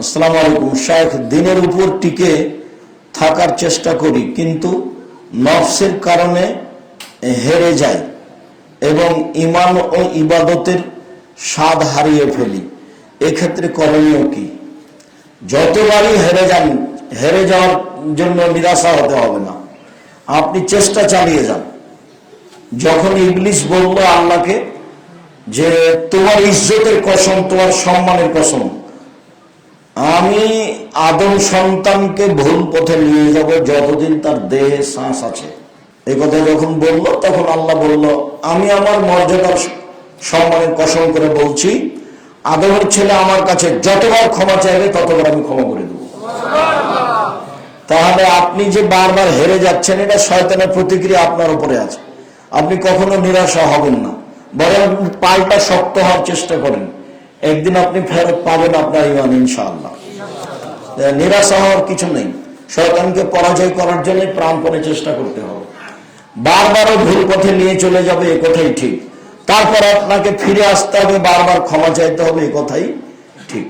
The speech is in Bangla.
আসসালামু আলাইকুম শেখ দিনের উপর টিকে থাকার চেষ্টা করি, কিন্তু নফসের কারণে হেরে যাই এবং ইমান ও ইবাদতের স্বাদ হারিয়ে ফেলি। এক্ষেত্রে করণীয় কি? যতবারই হেরে যান, হেরে যাওয়ার জন্য নিরাশা হতে হবে না। আপনি চেষ্টা চালিয়ে যান। যখন ইংলিশ বলল আল্লাহকে যে, তোমার ইজ্জতের কসম, তোমার সম্মানের কসম আমি আদম সন্তানকে ভুল পথে নিয়ে যাব যতদিন তার দেহে শ্বাস আছে। এই কথা যখন বলল, তখন আল্লাহ বলল, আমি আমার মর্যাদার সম্মানের কসম করে বলছি, আদমের ছেলে আমার কাছে যতবার ক্ষমা চাইবে, ততবার আমি ক্ষমা করে দেবো। তাহলে আপনি যে বারবার হেরে যাচ্ছেন, এটা শয়তানের প্রতিক্রিয়া আপনার উপরে আছে। আপনি কখনো নিরাশা হবেন না। বরং পাল্টা শক্ত হওয়ার চেষ্টা করেন। একদিন আপনি ফেরত পাবেন আপনার ইমান, ইনশাআল্লাহ। নিরাশা হওয়ার কিছু নেই। শয়তানকে পরাজয় করার জন্য প্রাণপণে চেষ্টা করতে হবে। বারবারও ভুল পথে নিয়ে চলে যাবে এ কথাই ঠিক। তারপর আপনাকে ফিরে আসতে হবে, বারবার ক্ষমা চাইতে হবে এ কথাই ঠিক।